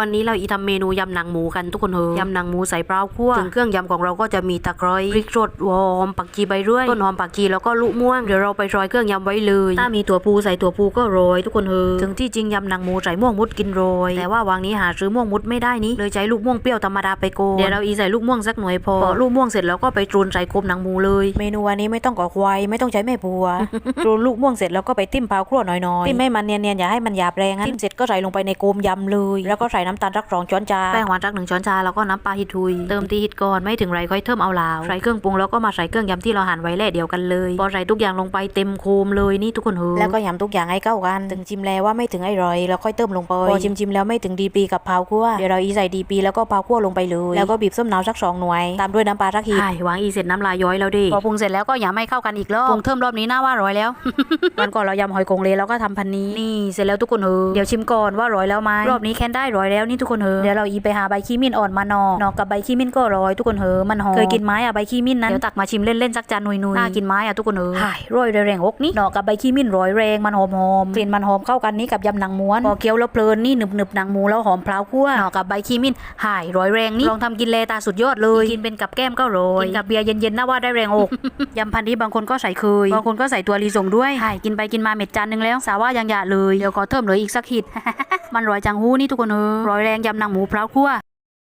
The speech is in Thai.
วันนี้เราอีทำเมนูยำหนังหมูกันทุกคนเฮอยำหนังหมูใส่เปล่าคั่วถึงเครื่องยำของเราก็จะมีตะไคร้พริกสดหัวหอมปักชีใบเรื่อยต้นหอมปักชีแล้วก็ลูกม่วงเดี๋ยวเราไปรอยเครื่องยำไว้เลยถ้ามีตัวปูใส่ตัวปูก็โรยทุกคนเฮอถึงที่จริงยำหนังหมูใส่ม่วงมุดกินโรยแต่ว่าวางนี้หาซื้อม่วงมุดไม่ได้นี้เลยใช้ลูกม่วงเปรี้ยวธรรมดาไปโกนเดี๋ยวเราอีใส่ลูกม่วงสักหน่วยพอพอลูกม่วงเสร็จแล้วก็ไปตรูนใส่โคมหนังหมูเลย เมนูวันนี้ไม่ต้องก่อควายไม่ต้องใช้แม่บัวตรูนลูกม่วงเสร็จแล้วก็ไปติ้มเผาครัวหน่อยๆติ้มให้มันเนียนๆอย่าให้มันหยาบแรงงั้นติ้มเสร็จก็ใส่ลงไปในโกมยำเลย แล้วก็ใส่น้ำตาลรักสองช้อนชาแป้งหวานรักหนึ่งช้อนชาแล้วก็น้ำปลาฮิทุย เติมตีฮิตก่อนไม่ถึงไรค่อยเพิ่มเอาลาวใส่เครื่องปรุงแล้วก็มาใส่เครื่องยำที่เราหั่นไว้แหละเดียวกันเลยพอใส่ทุกอย่างลงไปเต็มโคมเลยนี่ทุกคนเฮอแล้วก็ยำทุกอย่างให้เข้ากันถึงชิมแล้วว่าไม่ถึงไอ้ร่อยแล้วค่อยเติมลงไปพอชิมชิมๆแล้วไม่ถึงดีปีกับเผาคั่วเดี๋ยวเราอีใส่ดีปีแล้วก็เผาคั่วลงไปเลย แล้วก็บีบส้มหนาวสักสองหน่วยตามด้วยน้ำปลาสักหีบวางอีเสร็จน้ำลายย้อยแล้วดิพอปรุงเสร็จแล้วก็อย่าไม่เข้ากันอีกรอบปรุงเพิ่มรอบนี้น่าว่าร้อยแล้ววันก่อนเรายำหอยกงเลแล้วก็ทำพันนี้นี่เสร็จแล้วทุกคนเฮอเดี๋ยวชิมก่อนว่าร้อยแล้วไหมรอบนี้แคนได้ร้อยแล้วนี่ทุกคนเฮอเดี๋ยวเราอีไปหาใบขี้มิ้นอ่อนมาหนอกหนอกกับใบขี้มิ้นก็ร้อยทุกคนเฮอมันหอมเคยกินไม้อะใบขี้มิ้นนั้นเดี๋ยวตักมาชิมเล่นๆสักจานนุยๆน่ากินไม้อะทุกคนเฮอหายร้อยแรงๆอกนี่หนอกกับใบขี้มิ้นร้อยแรงมันหอมหอมๆกลิ่นมันหอมเข้ากันนี่กับยำหนังม้วนพอเคี้ยวแล้วเพลินนี่หนึบหนึบๆหนังหมูแล้วหอมพร้าวคั่วหนอกกับใบขี้มิ้นหายร้อยแรงนี่ลองทำกินเลตาสุดยอดเลยกินเป็นกับแก้มก็โรยกินกับเบียร์เย็นๆน่าว่าได้แรงอกยำพันธุ์นี้บางคนก็ใส่เคยบางคนก็ใส่ตัวลีสงด้วยใช่กินไปกินมาเม็ดจานหนึงแล้วสาว่ายังอยากเลยเดี๋ยวขอเพิ่มเหลยอีกสักหิด มันร้อยจังหู้นี่ทุกคนเออร้อยแรงยำนางหมูพร้าวคั่ว